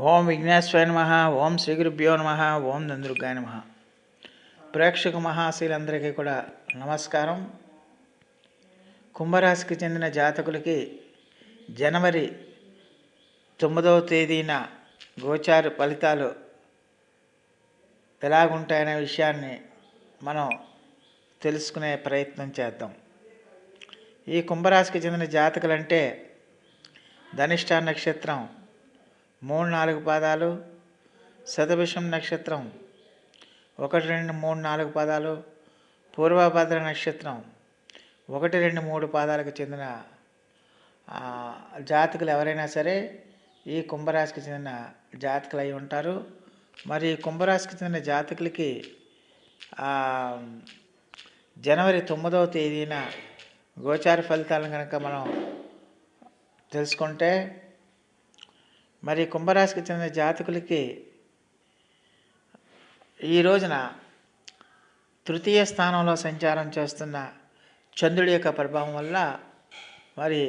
ఓం విఘ్నేశ్వరాయ నమ ఓం శ్రీ గురుభ్యో నమ ఓం నందుర్గాయ నమ. ప్రేక్షక మహాశీలందరికీ కూడా నమస్కారం. కుంభరాశికి చెందిన జాతకులకి జనవరి తొమ్మిదవ తేదీన గోచార ఫలితాలు ఎలాగుంటాయనే విషయాన్ని మనం తెలుసుకునే ప్రయత్నం చేద్దాం. ఈ కుంభరాశికి చెందిన జాతకులంటే ధనిష్ట నక్షత్రం మూడు నాలుగు పాదాలు శతభిషం నక్షత్రం. ఒకటి రెండు మూడు నాలుగు పాదాలు పూర్వభద్ర నక్షత్రం. ఒకటి రెండు మూడు పాదాలకు చెందిన జాతకులు ఎవరైనా సరే ఈ కుంభరాశికి చెందిన జాతకులు అయి ఉంటారు. మరి ఈ కుంభరాశికి చెందిన జాతకులకి జనవరి తొమ్మిదవ తేదీన గోచార ఫలితాలను కనుక మనం తెలుసుకుంటే మరి కుంభరాశికి చెందిన జాతకులకి ఈ రోజున తృతీయ స్థానంలో సంచారం చేస్తున్న చంద్రుడి యొక్క ప్రభావం వల్ల మరి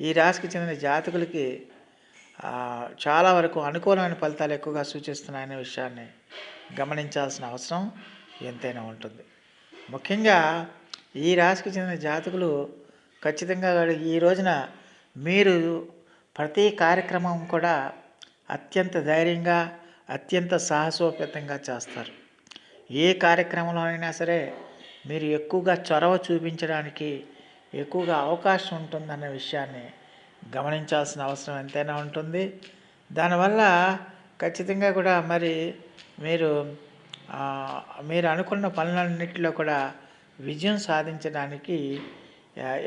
ఈ రాశికి చెందిన జాతకులకి చాలా వరకు అనుకూలమైన ఫలితాలు ఎక్కువగా సూచిస్తున్నాయనే విషయాన్ని గమనించాల్సిన అవసరం ఎంతైనా ఉంటుంది. ముఖ్యంగా ఈ రాశికి చెందిన జాతకులు ఖచ్చితంగా ఈ రోజున మీరు ప్రతి కార్యక్రమం కూడా అత్యంత ధైర్యంగా అత్యంత సాహసోపేతంగా చేస్తారు. ఏ కార్యక్రమంలో అయినా సరే మీరు ఎక్కువగా చొరవ చూపించడానికి ఎక్కువగా అవకాశం ఉంటుందన్న విషయాన్ని గమనించాల్సిన అవసరం ఎంతైనా ఉంటుంది. దానివల్ల ఖచ్చితంగా కూడా మరి మీరు మీరు అనుకున్న పనులన్నింటిలో కూడా విజయం సాధించడానికి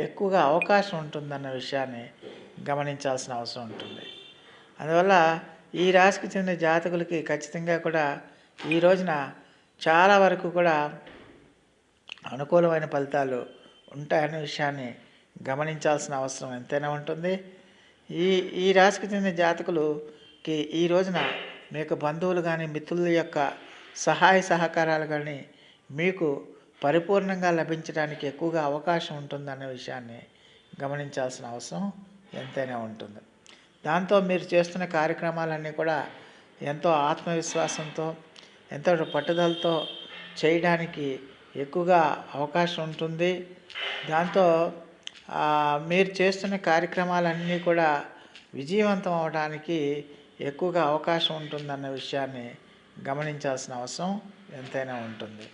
ఎక్కువగా అవకాశం ఉంటుందన్న విషయాన్ని గమనించాల్సిన అవసరం ఉంటుంది. అందువల్ల ఈ రాశికి చెందిన జాతకులకి ఖచ్చితంగా కూడా ఈ రోజున చాలా వరకు కూడా అనుకూలమైన ఫలితాలు ఉంటాయనే విషయాన్ని గమనించాల్సిన అవసరం ఎంతైనా ఉంటుంది. ఈ ఈ రాశికి చెందిన జాతకులకి ఈ రోజున మీకు బంధువులు కానీ మిత్రుల యొక్క సహాయ సహకారాలు కానీ మీకు పరిపూర్ణంగా లభించడానికి ఎక్కువగా అవకాశం ఉంటుందనే విషయాన్ని గమనించాల్సిన అవసరం. ఎంతైనా ఉంటుంది. దాంతో మీరు చేస్తున్న కార్యక్రమాలన్నీ కూడా ఎంతో ఆత్మవిశ్వాసంతో ఎంతో పట్టుదలతో చేయడానికి ఎక్కువగా అవకాశం ఉంటుంది. దాంతో మీరు చేస్తున్న కార్యక్రమాలన్నీ కూడా విజయవంతం అవడానికి ఎక్కువగా అవకాశం ఉంటుందన్న విషయాన్ని గమనించాల్సిన అవసరం ఎంతైనా ఉంటుంది.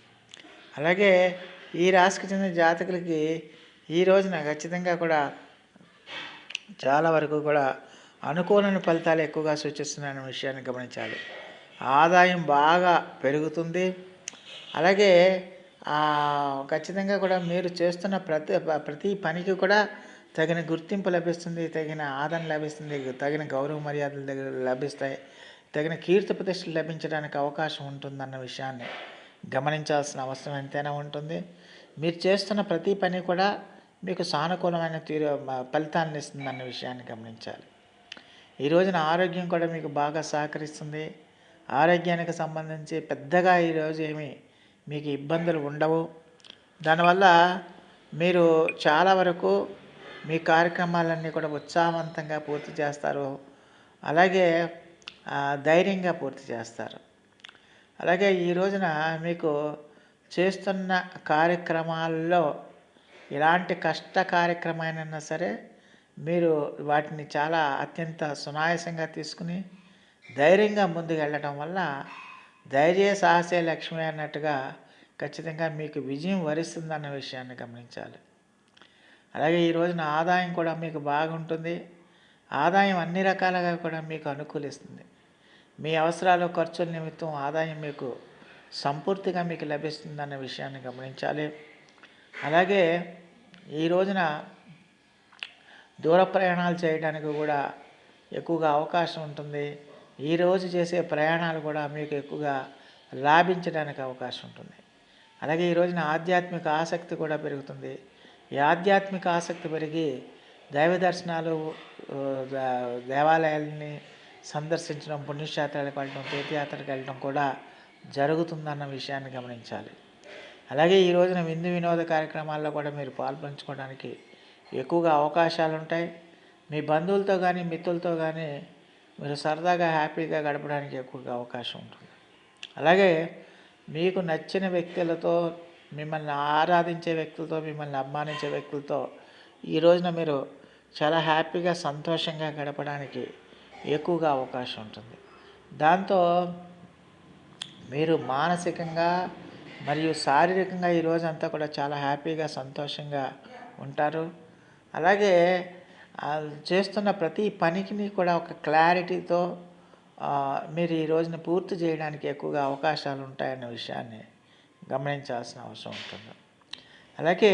అలాగే ఈ రాశికి చెందిన జాతకులకి ఈ రోజున ఖచ్చితంగా కూడా చాలా వరకు కూడా అనుకూలని ఫలితాలు ఎక్కువగా సూచిస్తున్నాయనే విషయాన్ని గమనించాలి. ఆదాయం బాగా పెరుగుతుంది. అలాగే ఖచ్చితంగా కూడా మీరు చేస్తున్న ప్రతి ప్రతి పనికి కూడా తగిన గుర్తింపు లభిస్తుంది తగిన ఆదరణ లభిస్తుంది తగిన గౌరవ మర్యాదలు దగ్గర లభిస్తాయి తగిన కీర్తి ప్రతిష్టలు లభించడానికి అవకాశం ఉంటుందన్న విషయాన్ని గమనించాల్సిన అవసరం ఎంతైనా ఉంటుంది. మీరు చేస్తున్న ప్రతి పని కూడా మీకు సానుకూలమైన తీరు ఫలితాన్ని ఇస్తుంది అన్న విషయాన్ని గమనించాలి. ఈ రోజున ఆరోగ్యం కూడా మీకు బాగా సహకరిస్తుంది. ఆరోగ్యానికి సంబంధించి పెద్దగా ఈరోజు ఏమి మీకు ఇబ్బందులు ఉండవు. దానివల్ల మీరు చాలా వరకు మీ కార్యక్రమాలన్నీ కూడా ఉత్సాహవంతంగా పూర్తి చేస్తారు. అలాగే ధైర్యంగా పూర్తి చేస్తారు. అలాగే ఈ రోజున మీకు చేస్తున్న కార్యక్రమాల్లో ఎలాంటి కష్ట కార్యక్రమైనా సరే మీరు వాటిని చాలా అత్యంత సునాయాసంగా తీసుకుని ధైర్యంగా ముందుకు వెళ్ళడం వల్ల ధైర్య సాహసే లక్ష్మి అన్నట్టుగా ఖచ్చితంగా మీకు విజయం వరిస్తుందన్న విషయాన్ని గమనించాలి. అలాగే ఈ రోజున ఆదాయం కూడా మీకు బాగుంటుంది. ఆదాయం అన్ని రకాలుగా కూడా మీకు అనుకూలిస్తుంది. మీ అవసరాలు ఖర్చుల నిమిత్తం ఆదాయం మీకు సంపూర్తిగా మీకు లభిస్తుందన్న విషయాన్ని గమనించాలి. అలాగే ఈ రోజున దూర ప్రయాణాలు చేయడానికి కూడా ఎక్కువగా అవకాశం ఉంటుంది. ఈరోజు చేసే ప్రయాణాలు కూడా మీకు ఎక్కువగా లాభించడానికి అవకాశం ఉంటుంది. అలాగే ఈ రోజున ఆధ్యాత్మిక ఆసక్తి కూడా పెరుగుతుంది. ఈ ఆధ్యాత్మిక ఆసక్తి పెరిగి దైవ దర్శనాలు దేవాలయాలని సందర్శించడం పుణ్యక్షేత్రాలకు వెళ్ళడం తీర్థయాత్రకు వెళ్ళడం కూడా జరుగుతుందన్న విషయాన్ని గమనించాలి. అలాగే ఈ రోజున విందు వినోద కార్యక్రమాల్లో కూడా మీరు పాల్పంచుకోవడానికి ఎక్కువగా అవకాశాలు ఉంటాయి మీ బంధువులతో కానీ మిత్రులతో కానీ మీరు సరదాగా హ్యాపీగా గడపడానికి ఎక్కువగా అవకాశం ఉంటుంది. అలాగే మీకు నచ్చిన వ్యక్తులతో మిమ్మల్ని ఆరాధించే వ్యక్తులతో మిమ్మల్ని అభిమానించే వ్యక్తులతో ఈ రోజున మీరు చాలా హ్యాపీగా సంతోషంగా గడపడానికి ఎక్కువగా అవకాశం ఉంటుంది. దాంతో మీరు మానసికంగా మరియు శారీరకంగా ఈ రోజంతా కూడా చాలా హ్యాపీగా సంతోషంగా ఉంటారు. అలాగే చేస్తున్న ప్రతి పనికిని కూడా ఒక క్లారిటీతో మీరు ఈ రోజున పూర్తి చేయడానికి ఎక్కువగా అవకాశాలు ఉంటాయన్న విషయాన్ని గమనించాల్సిన అవసరం ఉంటుంది. అలాగే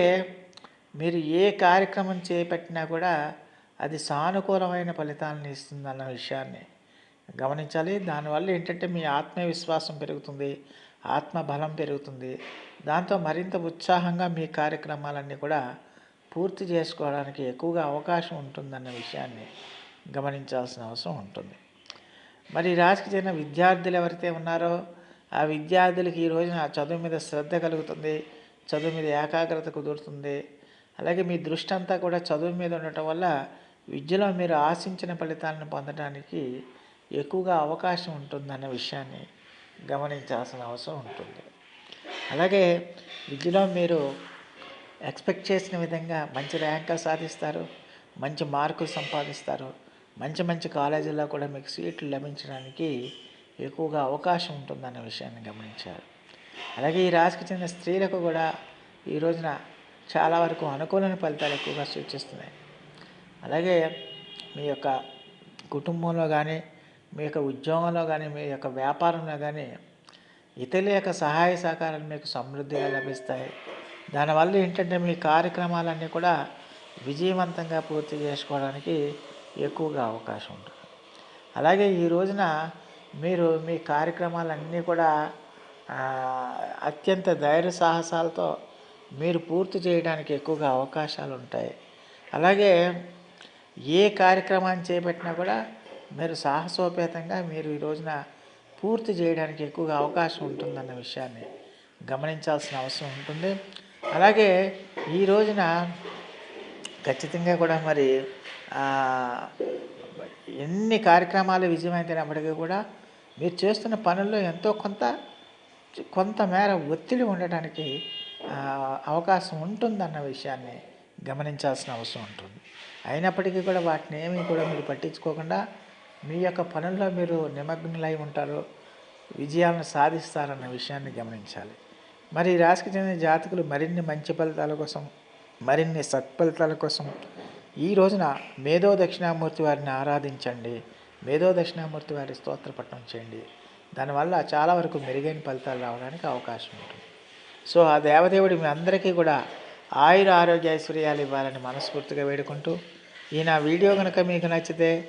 మీరు ఏ కార్యక్రమం చేపట్టినా కూడా అది సానుకూలమైన ఫలితాలను ఇస్తుందన్న విషయాన్ని గమనించాలి. దానివల్ల ఏంటంటే మీ ఆత్మవిశ్వాసం పెరుగుతుంది. ఆత్మ బలం పెరుగుతుంది. దాంతో మరింత ఉత్సాహంగా మీ కార్యక్రమాలన్నీ కూడా పూర్తి చేసుకోవడానికి ఎక్కువగా అవకాశం ఉంటుందన్న విషయాన్ని గమనించాల్సిన అవసరం ఉంటుంది. మరి ఈ రాశికి చెందిన విద్యార్థులు ఎవరైతే ఉన్నారో ఆ విద్యార్థులకి ఈ రోజున చదువు మీద శ్రద్ధ కలుగుతుంది చదువు మీద ఏకాగ్రత కుదురుతుంది. అలాగే మీ దృష్టి అంతా కూడా చదువు మీద ఉండటం వల్ల విద్యలో మీరు ఆశించిన ఫలితాలను పొందడానికి ఎక్కువగా అవకాశం ఉంటుందన్న విషయాన్ని గమనించాల్సిన అవసరం ఉంటుంది. అలాగే విద్యలో మీరు ఎక్స్పెక్ట్ చేసిన విధంగా మంచి ర్యాంకులు సాధిస్తారు మంచి మార్కులు సంపాదిస్తారు మంచి మంచి కాలేజీల్లో కూడా మీకు సీట్లు లభించడానికి ఎక్కువగా అవకాశం ఉంటుందన్న విషయాన్ని గమనించారు. అలాగే ఈ రాశికి చెందిన స్త్రీలకు కూడా ఈ రోజున చాలా వరకు అనుకూలమైన ఫలితాలు ఎక్కువగా సూచిస్తున్నాయి. అలాగే మీ యొక్క కుటుంబంలో కానీ మీ యొక్క ఉద్యోగంలో కానీ మీ యొక్క వ్యాపారంలో కానీ ఇతరుల యొక్క సహాయ సహకారాలు మీకు సమృద్ధిగా లభిస్తాయి. దానివల్ల ఏంటంటే మీ కార్యక్రమాలన్నీ కూడా విజయవంతంగా పూర్తి చేసుకోవడానికి ఎక్కువగా అవకాశం ఉంటుంది. అలాగే ఈ రోజున మీరు మీ కార్యక్రమాలన్నీ కూడా అత్యంత ధైర్య సాహసాలతో మీరు పూర్తి చేయడానికి ఎక్కువగా అవకాశాలు ఉంటాయి. అలాగే ఏ కార్యక్రమాన్ని చేపట్టినా కూడా మీరు సాహసోపేతంగా మీరు ఈ రోజున పూర్తి చేయడానికి ఎక్కువగా అవకాశం ఉంటుందన్న విషయాన్ని గమనించాల్సిన అవసరం ఉంటుంది. అలాగే ఈ రోజున ఖచ్చితంగా కూడా మరి ఎన్ని కార్యక్రమాలు విజయమైనప్పటికీ కూడా మీరు చేస్తున్న పనుల్లో ఎంతో కొంత కొంతమేర ఒత్తిడి ఉండటానికి అవకాశం ఉంటుందన్న విషయాన్ని గమనించాల్సిన అవసరం ఉంటుంది. అయినప్పటికీ కూడా వాటిని ఏమీ కూడా మీరు పట్టించుకోకుండా మీ యొక్క పనుల్లో మీరు నిమగ్నులై ఉంటారు విజయాలను సాధిస్తారన్న విషయాన్ని గమనించాలి. మరి ఈ రాశికి చెందిన జాతకులు మరిన్ని మంచి ఫలితాల కోసం మరిన్ని సత్ఫలితాల కోసం ఈ రోజున మేధో దక్షిణామూర్తి వారిని ఆరాధించండి. మేధో దక్షిణామూర్తి వారి స్తోత్రపట్టణం చేయండి. దానివల్ల చాలా వరకు మెరుగైన ఫలితాలు రావడానికి అవకాశం ఉంటుంది. సో ఆ దేవదేవుడి మీ అందరికీ కూడా ఆయుర ఆరోగ్య ఐశ్వర్యాలు ఇవ్వాలని మనస్ఫూర్తిగా వేడుకుంటూ ఈ నా వీడియో కనుక మీకు నచ్చితే